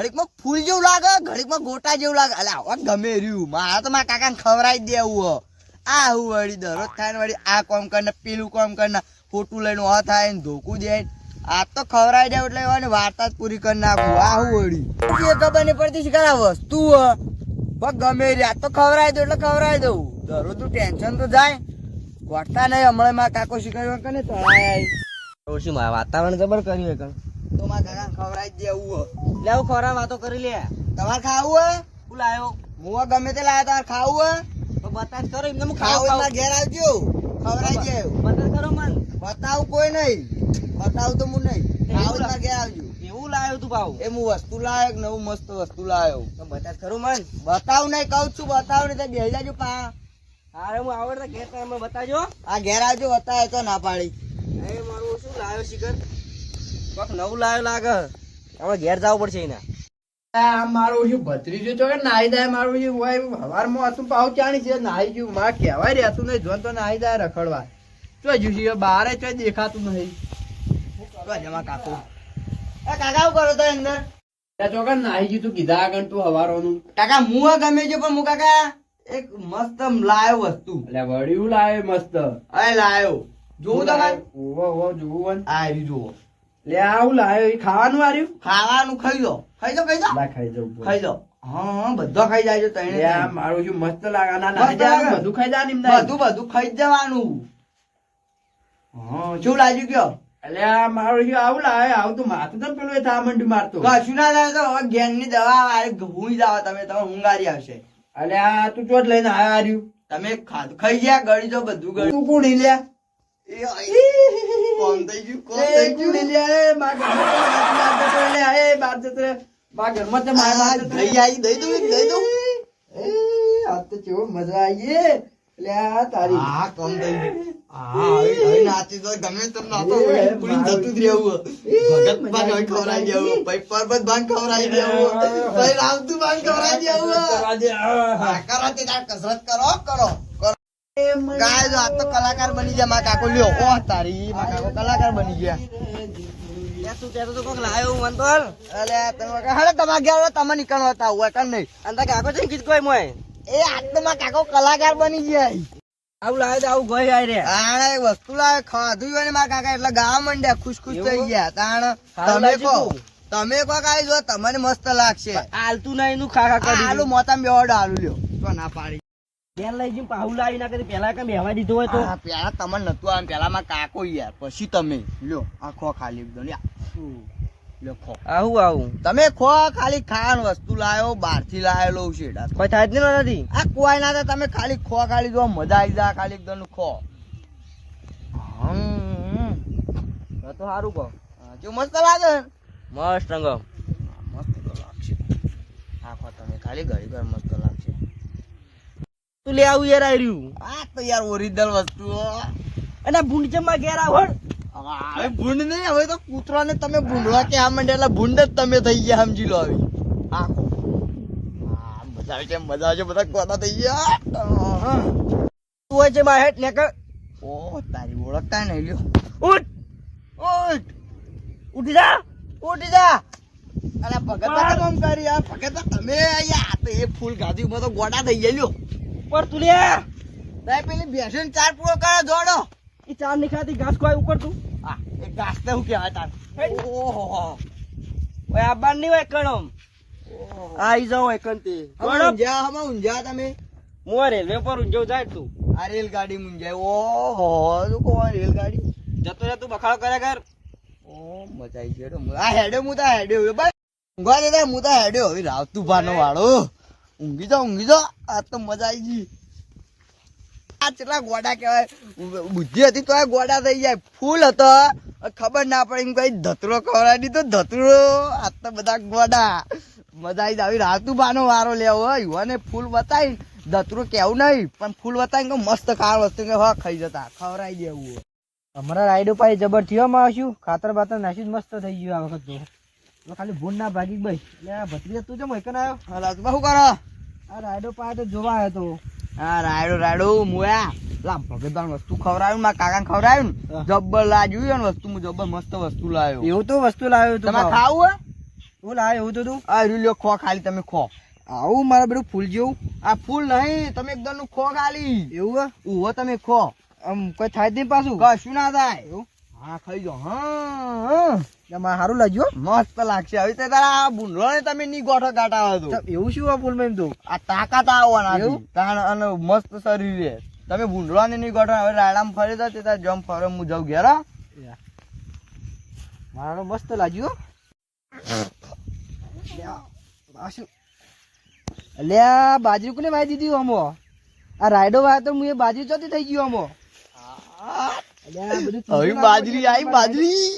ઘડીકમાં ફૂલ જેવું લાગે, ઘડીકમાં ગોટા જેવું લાગે. અલે, આવા ગમે રહ્યું. મારા તો મારા કાકાને ખવડાવી દેવું આ હું વળી દરરોજ થાય ને વળી આ કોમ કરીને, પેલું કોમ કરીને ખોટું લઈને આ થાય ને ધોકું દે. આ તો ખવડાવી દેવું એટલે એવાની વાર્તા જ પૂરી કરી નાખું. આ હું વળી. એ ખબર નહીં પડતી છે કરા વસ્તુ. ગમે રે આ તો ખવડાવી દઉં એટલે ખવડાવી દઉં. દરરોજ ટેન્શન તો જાય. ગોઠતા નહીં. હમણાં મારા કાકો શીખવ્યું કે ને તળાય ઓછી મારા વાતાવરણ જબર કર્યું કણ? તો મારા કાકાને ખવડાવી દેવું લે આવું ખોરા વાતો કરી લે. તમારે ખાવું હે? હું લાયો. મુવા ગમે તે લાયા તમારે ખાવું હે? તો બતાજ કરો એમને હું ખાવું ખાવ ઘેર આવજો. ખવડાવી દેવું. બતાજ કરો મન. બતાવું કોઈ નહીં. બતાવું તો હું નહીં. ખાવું હોય ઘેર આવજો. એવું લાયો તું ભાવ. એ હું વસ્તુ લાયો નવું મસ્ત વસ્તુ લાયો. તો બતાજ કરો મન. બતાવ નહીં કહું છું બતાવ નહીં તો બેસી જાજો પા હારે હું આવડતા ઘેર તમે બતાજો આ ઘેર આવજો બતાવે તો ના પાડી. એ મારું શું લાયો શિખર? કોક નવું લાયો લાગે. આપણે ઘેર જવું પડશે એના. આ મારું શું ભત્રીજો છો કે નાઈ મારું શું હોય હવારમાં હતું પાવ ચાણી છે? નાઈ ગયું. માં કહેવાય રહેતું નહીં. જોન તો નાઈ જાય રખડવા ચો જ્યું બારે ચો દેખાતું નહીં. જમા કાકો. એ કાકા શું કરો તો અંદર? ગયું તું કીધા આગળ તું હવારોનું. કાકા મુવા ગમે છે પણ હું કાકા એક મસ્ત લાયો વસ્તુ. એટલે વળ્યું લાવે મસ્ત? અરે લાયો. જોવું તમારે? ઓવો ઓવો જોવું આ રહ્યું જુઓ. લે આવું લાયો એ ખાવાનું આર્યું? ખાવાનું ખાઈ લો. ખાઈ લો ખાઈ લો. ના ખાઈ જવું ખાઈ લો. હા બધો ખાઈ જાય છે તઈને મારું શું મસ્ત લાગે? ના. બધું ખાઈ જાય ને બધું બધું ખાઈ જવાનું. હા શું લાગ્યું કયો? આ મારું શું આવું લાવે આવું તો માથું તો પેલું એ થવા મારતો. કશું ના થાય તો હવે ની દવા વાળી હુંઈ જાવ તમે તમે ઊંઘારી આવશે. એટલે આ તું ચોટ લઈને આવ્યો હાર્યું તમે ખાધું ખાઈ ગયા ગળી જો બધું ગળી. તું કોણ લે. ગમે તેમ દેવું ભાઈ પરબત બાન ખવડાવી દેવું પછી રામતું બાન ખવડાવી દેવું કસરત કરો કરો ગાય જો આ તો કલાકાર બની ગયા મારા કાકો લ્યો. ઓ તારી મારા કાકો કલાકાર બની ગયા. ખુશ ખુશ થઈ ગયા. તાણ તમે લાગ્યું કહો તમે કહો કાઈ જો તમને મસ્ત લાગશે. આલતું નહીં નું ખા ખા કરી આલુ મોતામ બેવાડો આલુ લ્યો. ના પાડી. ઘેર લઈ જઈને પાહુ લાવી ના કરી પેલા કઈ બેહવા દીધો હોય તો? પેલા તમને નતું આમ પેલા માં કાકો યાર. પછી તમે. લ્યો ખાલી. ખો. આવું આવું. તમે ખો ખાલી ખાવાનું વસ્તુ લાયો બહારથી લાયેલો છે કોઈ થાય જ નહીં નથી આ કોઈ ના તમે ખાલી ખો ખાલી જો મજા આવી જાય ખાલી એકદમ ખો. હમ. તો સારું કહો. જો મસ્ત લાગે. મસ્ત રંગ. મસ્ત તો લાગશે. આખો તમે ખાલી ઘડી ઘર મસ્ત તું લે આવું યાર આઈ આ તો યાર ઓરિજિનલ વસ્તુ અને ભૂંડ ચમા ઘેર આવડ હવે ભૂંડ નહીં હવે તો કૂતરો ને તમે ભૂંડવા કે આ મંડે એટલે ભૂંડ જ તમે થઈ ગયા સમજી લો આવી. આખો. મજા આવે છે મજા આવે છે બધા ગોતા થઈ ગયા. તું હોય છે માર હેઠ નેકર ઓ તારી ઓળખતા નહીં લ્યો. ઉઠ. ઉઠ. ઉઠી જા. ઉઠી જા. અરે ભગત કામ કરી યાર ભગત તમે અહીંયા એ ફૂલ ગાદી ઉપર તો ગોડા થઈ ગયા લ્યો. ઉપર તું લે. તારે પેલી ભેંસોને ચાર પૂરો કરે દોડો. એ ચાર નીકળાતી ઘાસ કોઈ ઉપર તું. હા એ ઘાસ તો હું કહેવાય તાર? ઓહો. ઓય આ બાર નહીં હોય કણમ. આઈ જાવ હોય કંતી ઊંઝા હમણાં ઊંઝા તમે? હું રેલવે પર ઊંઝો જાય તું. આ રેલગાડી મુંજાય ઓહો તું કહો રેલગાડી? જતો રે તું બખાડો કરે કર. ઓ મજા આવી ગયો. આ હેડ્યો હું તો હેડ્યો ભાઈ ઊંઘવા દેતા હું તો હેડ્યો હવે રાવતું ભાનો વાળો. ઊંઘી જાઓ ઊંઘી જાઓ. આ તો મજા આવી ગઈ. આ કેટલા ગોડા કહેવાય. બુદ્ધિ હતી તો ગોડા થઈ જાય. ફૂલ હતો. ખબર ના પડે એમ કઈ ધતરો ખવડાવી દીધો. ધતરો. આ તો બધા ગોડા. મજા આવી જાય રાતું ભાનો વારો લેવો યુવાને ફૂલ બતાવી. ધતરો કેવું નહીં, પણ ફૂલ બતાવી મસ્ત ખાવા વસ્તુ કે, હા, ખાઈ જતા. ખવડાવી દેવું. અમારા રાઈડો પાસે જબર થયો માં ખાતર બાતર નાખ્યું મસ્ત થઈ ગયું આ વખત તો. ખાલી ભૂન ના ભાગી ભાઈ એટલે ભત્રીજા તું જેમ એકન આવ્યો? હા રાજુબા શું કરો? આ રાયડો પાય તો જોવા આવ્યો તો. હા રાયડો રાયડો મુયા લા ભગવાન વસ્તુ ખવડાવ્યું મારા કાકા ખવડાવ્યું ને જબ્બર લાજ્યું ને વસ્તુ હું જબ્બર મસ્ત વસ્તુ લાવ્યો. એવું તો વસ્તુ લાવ્યો તું તમારે ખાવું હે હું લાવે એવું તો તું. આ લ્યો ખો ખાલી તમે ખો. આવું મારે બધું ફૂલ જેવું? આ ફૂલ નહીં તમે એકદમનું ખો ખાલી. એવું હે? તમે ખો. આમ કોઈ થાય જ નહીં પાછું? કશું ના થાય. એવું? હા ખાઈ જાઓ. હા હા સારું લાગ્યું મસ્ત લાગશે. હવે તે તારા ભૂંડરો ને તમે ની ગોઠો. એવું શું આ ફૂલમાં એમ તો? આ તાકાત આવવાના એવું? તાણ અને મસ્ત શરીર રે તમે ભૂંડરો ને ની ગોઠો હવે રાડામાં ફરી દો તે તાર જમ ફરે હું જાઉં ઘેર મારો મસ્ત લાગ્યું લે આ બાજરી કોને વાય દીધી અમો આ રાયડો વાય તો હું એ બાજરી ચોથી થઈ ગયું બધું હવે બાજરી આવી બાજરી.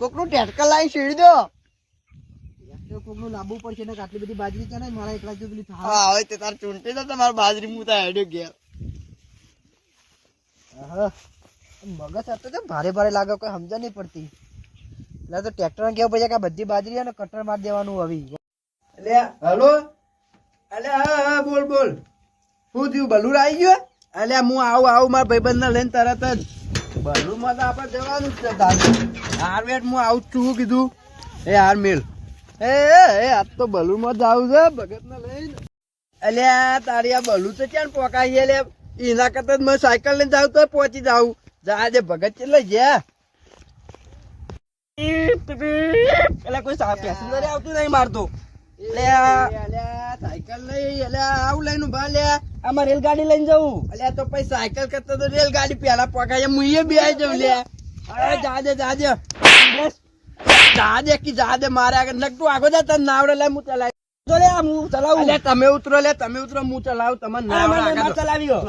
કોકની ટેટકા લાઈ શેડી દો. તો કોકનું લાંબુ પડશે ને આટલી બધી બાજરી છે ને મારા એકલા જો પેલી હા હવે તે તાર ચૂંટી દો તમારે બાજરી મુતા હેડ્યો ઘેર. મગજ તો ભારે ભારે લાગે કોઈ સમજ નહીં પડતી. એટલે તો ટ્રેક્ટર ને કેવું પછી કે બધી બાજરી છે ને કટર મારી દેવાનું આવી એટલે હલો? અલે હા બોલ બોલ. શું થયું? બલુર આવી ગયો? અલે હું આવું આવું મારા ભાઈબંધ ને લઈને તરત જ. બલુરમાં તો આપણે જવાનું જ છે હાર વેટ હું આવું છું કીધું? એ હાર મેલ. એ એ, તો બલુરમાં છે ભગત ને લઈને અલ્યા તારી આ બલુર તો ક્યાં પોકાઈ કરતા સાયકલ લઈને જાવ તો પહોંચી જાઉં. જાજે ભગત કેટલે એટલે કોઈ પેસેન્જર આવતું નહીં મારતો. સાયકલ લઈ એટલે આવું લઈને ઊભા લે આમાં રેલગાડી લઈને જવું. અલ્યા તો પછી સાયકલ કરતા તો રેલગાડી પેલા પકાય હું એ બે જવું લે. અરે જાજે જાજે જાજે કી જાજે મારે આગળ નકટું આગળ જા તને નાવડે લે હું ચલાવી તો લે હું ચલાવું. એટલે તમે ઉતરો લે તમે ઉતરો હું ચલાવું તમને નાવડે આગળ. હું ચલાવી લઉં.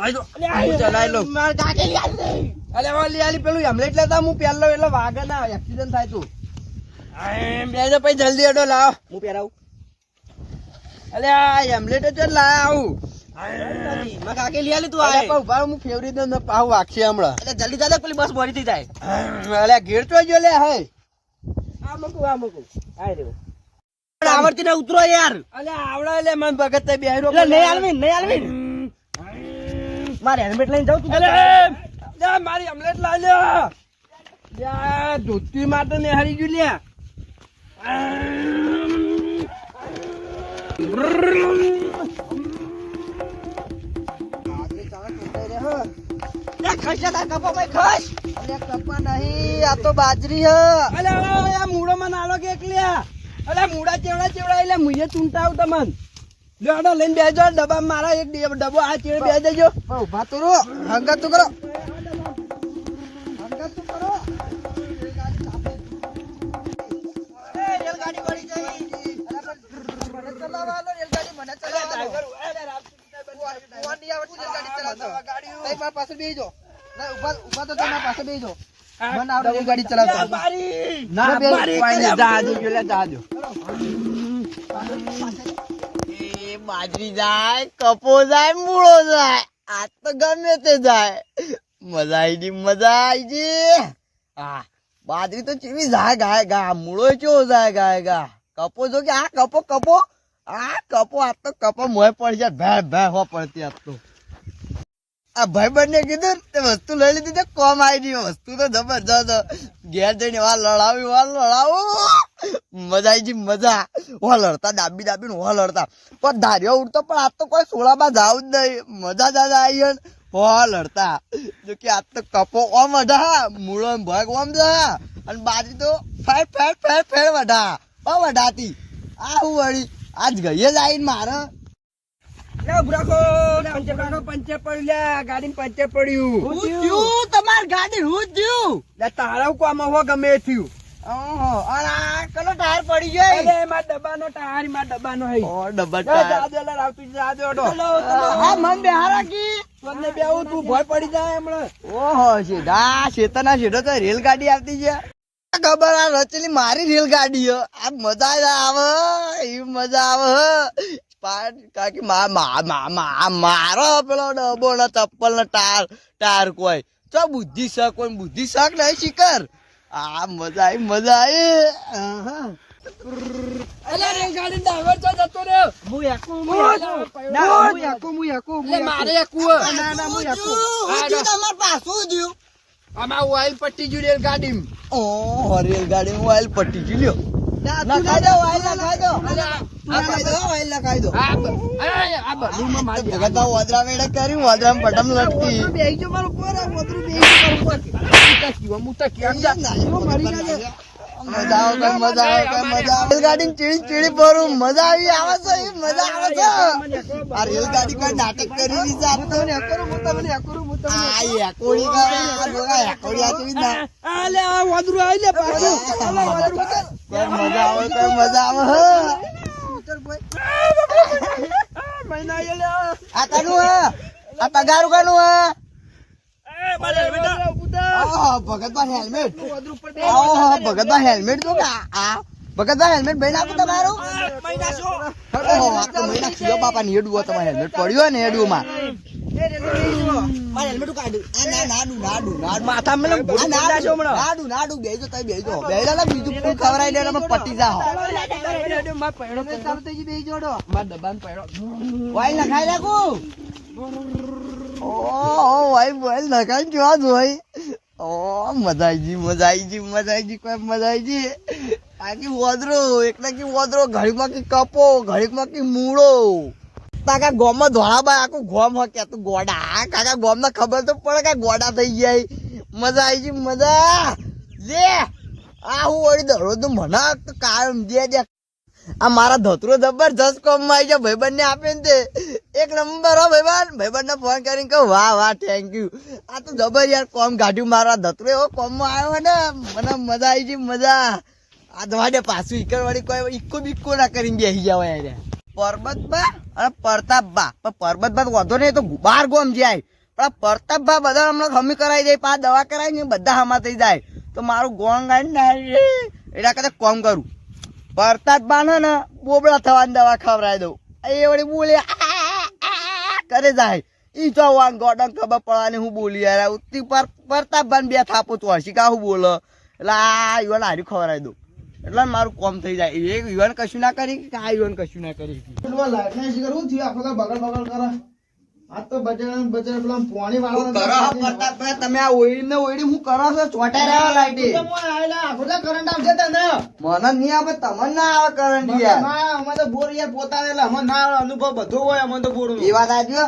અલે. હવે લી આલી પેલું હેમલેટ લેતા હું પહેલો એટલે વાગે ના એક્સિડન્ટ થાય તું. એમ બેજો પછી જલ્દી અડો લાવ. હું પહેરાવું. અલે આ હેમલેટ જ લાવ આવું. મેં કાકે લઈ આલી તું પણ ઊભા હું ફેવરી દઉં ને પાછું હમણાં. એટલે જલ્દી જાજે પેલી બસ બોરી થઈ જાય. અલે ઘેર તો જો લે હે. આ મૂકું આ મૂકું. આ રહ્યું. આવડતી ને ઉતરો યાર. અલે આવડે લે મન ભગત તે બેહરો એટલે નહીં આલવી નહીં આલવી મારે હેલ્મેટ લઈને જાઉં તું અલે મારી હેલ્મેટ લે. લે ધોતી માટે ને હારી ગયું લે. આ તો બાજરી હ. અલે અલે આ મૂળો માં નાલો કે એકલ્યા અલે મૂળા ચેવડા ચેવડા એટલે મુયે ચૂંટાવ તમન. લેડો લઈને બેજો ડબ્બા મારા એક ડબ્બો આ ચેડ બે દેજો. ઊભા તો રહો હંગાત તો કરો. રેલગાડી ચલાવતો. ના બે- મારી કોઈ નહીં. જાજો જો જાજો એ બાજરી જાય કપો જાય મૂળો જાય. આ તો ગમે તે જાય. મજા આવી ગઈ મજા આવી ગઈ. હા બાજરી તો ચીવી જાય ગાય ગા મૂળો ચો જાય ગાય ગા. કપો જો કે આ કપો કપો આ કપો આ તો કપો મોય જાય ભે ભે હો પડતી આ તો. આ ભાઈ બંને કીધું તે વસ્તુ લઈ લીધી તે કોમ આવી ગઈ, વસ્તુ તો જબરજસ્ત. ઘેર જઈને વા લડાવી, વા લડાવો. મજા આવી ગઈ, મજા. વા લડતા દાબી દાબી વા લડતા. પણ ધાર્યો ઉડતો, પણ આ તો કોઈ સોળામાં જાવ જ નહીં. મજા જ આવી વા લડતા. જો કે આ તો કપો ઓમ વધા મૂળો ને ભાગ ઓમ જા અને બાજરી તો ફેર ફેર ફેર ફેર વઢા ઓ વઢાતી આ હું વળી. આજ ગઈએ જ આવીને મારે. ઉભરાકો પંચર પડ્યો પંચર પડ્યું ગાડી પંચર પડ્યું. હું થયું? તમાર ગાડી હું થયું? તારા કોમ હો ગમે થયું. રેલગાડી આવતી છે. ખબર આ રચેલી મારી રેલગાડી આ મજા આવે એવી મજા આવે. કાકી મા મા મા મા મારો પેલો ડબો ને ચપ્પલ ને ટાર ટાર કોઈ. તો બુદ્ધિ શક કોઈ? બુદ્ધિ શક નહીં શિકર આ મજા આવી મજા આવી રેલગાડી ઓઇલ પટ્ટી ગયું મજા આવે મજા આવે મજા આવે. રેલગાડી ચીડી ચીડી ભરું. મજા આવી આવે છે મજા આવે છે. આ રેલગાડી કોઈ નાટક કરી આ હું તમને ભગતભાઈ હેલ્મેટ. તો આ- ભગતભાઈ હેલ્મેટ ભાઈ નાખું તમારું? બાપા ની હેડું તમારે હેલ્મેટ પડ્યું ને હેડવું માં. મારે હેલ્મેટ કાઢું આ ના નાડું નાડું ને નાખું ઓ વાઈ નખાઈ જોવા જોઈ ઓ મજા આવી મજા આવી મજા આવી કોઈ મજા આવી જી આખી વોદરો એકલા કી વોદરો ઘડીમાં કી કપો ઘડીકમાં કી મૂળો તાકા ગોમમાં ધોળાબા આખું ગોમ હકે તું ગોડા. કાકા ગોમ ને ખબર તો પડે કે ગોડા થઈ જાય મજા આવી ગઈ, મજા. લે, આ હું વળી દરોજનું મને કાયમ દે દે આ મારા ધોતરો જબરજસ્ત કોમમાં આવી જાય ભાઈબંધ ને આપે ને તે એક નંબર હો, ભાઈબંધ. ભાઈબંધ ને ફોન કરીને કહું, વાહ વાહ થેન્ક યુ આ તો જબર યાર કોમ કાઢ્યું મારા ધોતરો એવો કોમમાં આવ્યો ને, મને મજા આવી ગઈ, મજા. આ દવાડે પાછું ઈકર વાળી કોઈ ઈક્કો બીકો ના કરીને બેસી જાવ યાર. પરબત બા અને પ્રતાપબા પણ પરબતબા વાંધો નહીં તો બાર ગોમ જાય પણ પ્રતાપબા બધા હમણાં હમી કરાવી જાય પાછા દવા કરાવી ને બધા હમા થઈ જાય તો મારું ગોંગ ગાડી ના એટલા કદાચ કોમ કરું પ્રતાપબા ને બોબડા થવાની દવા ખવડાવી દઉં એ વળી બોલે કરે જાય ઈ તો વાન ગોડન ખબર પડવાની હું બોલી યાર ઉત્તી પર પરતાપ બાન બે થાપો તો હસી કા હું બોલો એટલે આ યુવાન હાર્યું ખવડાવી દઉં એટલે મારું કોમ થઈ જાય. એ યુવાન કશું ના કરી કે આ યુવાન કશું ના કરી પ્રતાપભાઈ તમે આ ઓઈડી ને ઓઈડી હું કરો છો? ચોંટાઈ રહ્યા લાઈટી. મને નહીં આવે તમને ના આવે કરંટ યાર. અનુભવ બધો હોય અમને તો બોરું એ વાત હું.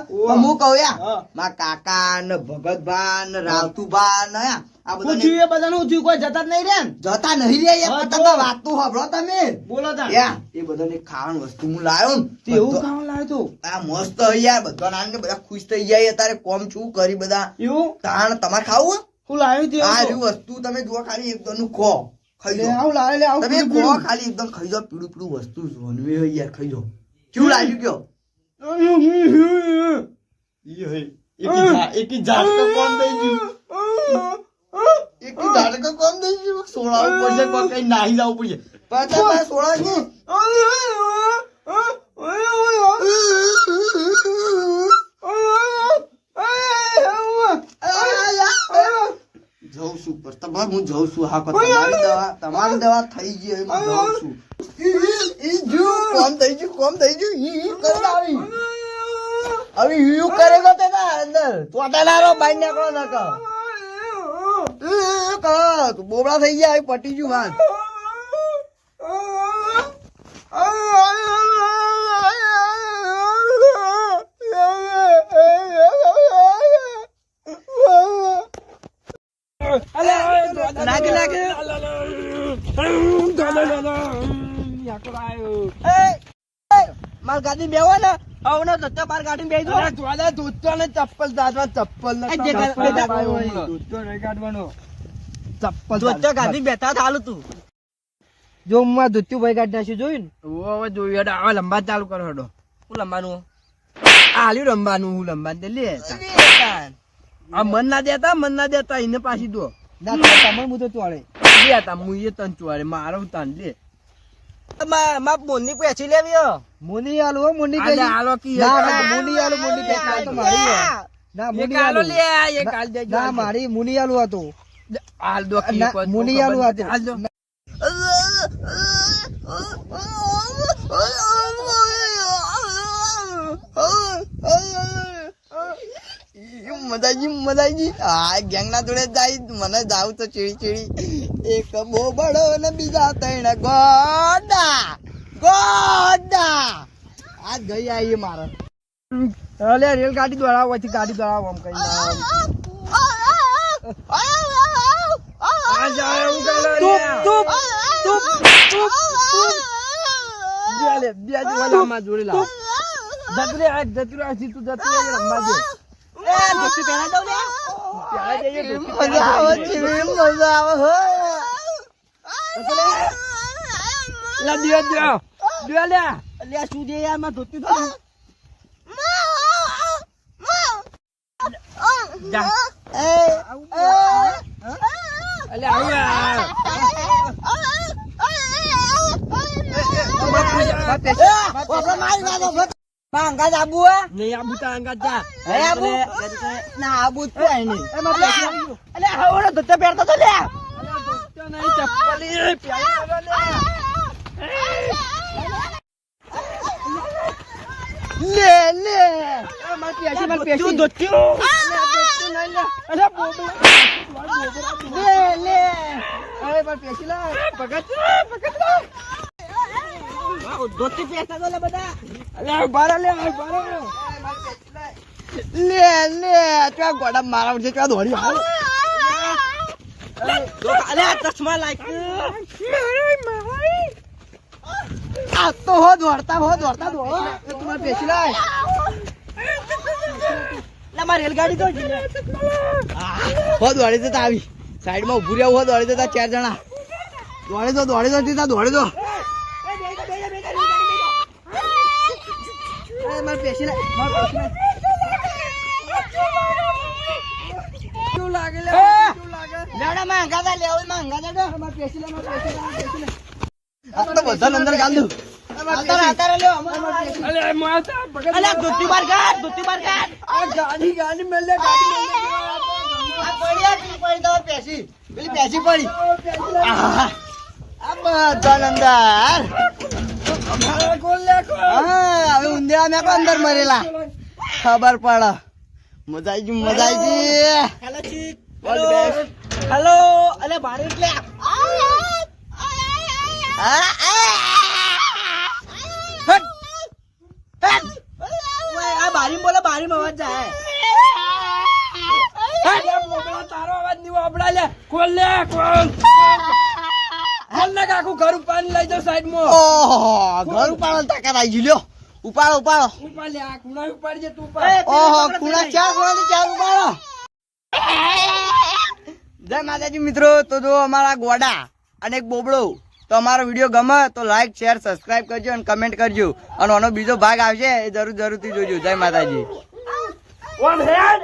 કહું યાર મારા કાકા ને ભગતભા ને રાવતુભા ને પૂછ્યું એ બધાનું થયું કોઈ જતા જ નહીં રે જતા નહીં રે યાર હા, જો. વાત તો સાંભળો તમે. બોલો તા યાર એ બધાને ખાવાનું વસ્તુ હું લાવ્યો ને. એવું બધો- ખાવા લાવ્યો આ મસ્ત યાર બધા નાના બધા ખુશ થઈ જાય અત્યારે કોમ છું કરી બધા. એવું? તાણ તમારે ખાવું હું લાવ્યો તે આ રહ્યું વસ્તુ તમે જુઓ ખાલી એકદમનું ખો. ખાઈ લે જાઓ આવું લે આવું તમે ખો ખાલી એકદમ ખાઈ જાઓ પીળું પીળું વસ્તુ જોનવી યાર ખાઈ જાઓ કેવું લાગ્યું કયો? એક ઝાડ તો કોમ થઈ ગયું એક ઝાડ તો કોમ થઈ ગયું પડશે કોઈ કઈ નાહી જવું પડશે. પાછા પાછા સોળા છે જઉં છું પ્રતાપભાઈ હું જઉં છું હા તમારી દવા તમારી દવા થઈ ગઈ હું જઉં છું. ઈ- ઈ જો કોમ થઈ ગયું કોમ થઈ ગયું ઈ ઈ કરી આવી. હવે યુ કરેગો તે ના અંદર. ચોટાલારો બાઈ નાખો ન કહો ઈ કહો તું બોબડા થઈ ગયા પટી ગયું વાત માર ગાડી બેવો તો ચપ્પલ ચપ્પલ ચપ્પલ ધોતો બેઠા થાલું જો હું ધોત્યું ભાઈ ગાડી નાખ્યું જોયું ને? હવે જોયું હેડો હવે લંબા ચાલુ કરો હેડો. હું લંબાનું? આલ્યું રમવાનું હું લંબાન લે. આ મન ના દેતા મન ના દેતા એને પાછી દો. ના તમે હું તો તોડે લે તા હું એ તન ચોરે મારો તન લે. માં મોની પેછી લેવી મોની આલુ હો મોની આલે આલો કી ના આલુ મોની તો મારી ના આલુ લે એક આલ દેજો ના મારી મુની આલુ હતું. હાલ દો કી ના, મુની ખબર આલું આ દો. મજાજી મજાજી આ ગેંગ જોડે જાય મને જાવ તો ચીડી ચીડી. એક બો બળો ને બીજા તૈણ ગોડા. ગોડા! આ ગઈ આવી મારે. અલે રેલગાડી દોડાવો પછી ગાડી દોડાવો આમ કઈ આ આ આ આ મજા આવે. લા, દ્યો, દ્યો. દ્યો લ્યા. અલ્યા શું દે યારમાં ધોતી ધોતી જા. અલ્યા, આવું આ. બાપા મારી નાખો, બાપા. માંગા જ આબુ હે? નહીં આબુ તો આંગા જા. હે આબુ? ના આબુ જ છે નહીં. એમાં પૈસા આવી ગયો. અલ્યા લે. લે. લે મારી પેશી. મારી પેશી. તું ધોતિયો. અલ્યા બોબડા લે. લે અરે મારી પેશી લાવ. પકડ, પકડ. ધોતી પહેરતા તો લે બધા. રહો લ્યા, ઊભા રહો. લે લે. ત્યાં ગોડા મારા છે ત્યાં દોડી હાલ. અલ્યા ચશ્મા લાગ આ તો હો દોડતા હો દોડતા દો તમારે પેશી લાવ લે મારી રેલગાડી તો હો દોડી જતા આવી. સાઈડમાં ઉભું રહેવું હો દોડી જતા ચાર જણા. દોડે દો દોડે દો સીધા દોડે દો. મારી પેશી મારી લ્યા? કેવું લાગે? મારી પેશી લે મારી પેશી લાવ આ તો બધા અંદર ગાલ દઉં. અંદર. મરેલા. ખબર પડે. મજા આવી મજા આવી હેલો અલે બારે એટલે આ, બારી બોલે બારી અવાજ જાય તારો અવાજ નહીં વાપરા લે. ખોલ લે, ખોલ. ખોલ કાકુ ઘર ઉપાડીને લઈ જાઓ સાઈડમાં. ઓહો ઘર ઉપાડો તાકાત આવી ગઈ ઉપાડો ઉપાડો ઉપાડ આ ખૂણા ઉપાડજે તું ઉપાડ. ઓહો કુણા ચાર કુણા ચાર ઉપાડો જય માતાજી મિત્રો તો જો અમારા ગોડા અને એક બોબડો તો અમારો વીડિયો ગમે તો લાઈક શેર સબસ્ક્રાઈબ કરજો અને કમેન્ટ કરજો. અને આનો બીજો ભાગ આવશે એ જરૂર જરૂરથી જોજો. જય માતાજી. One hand.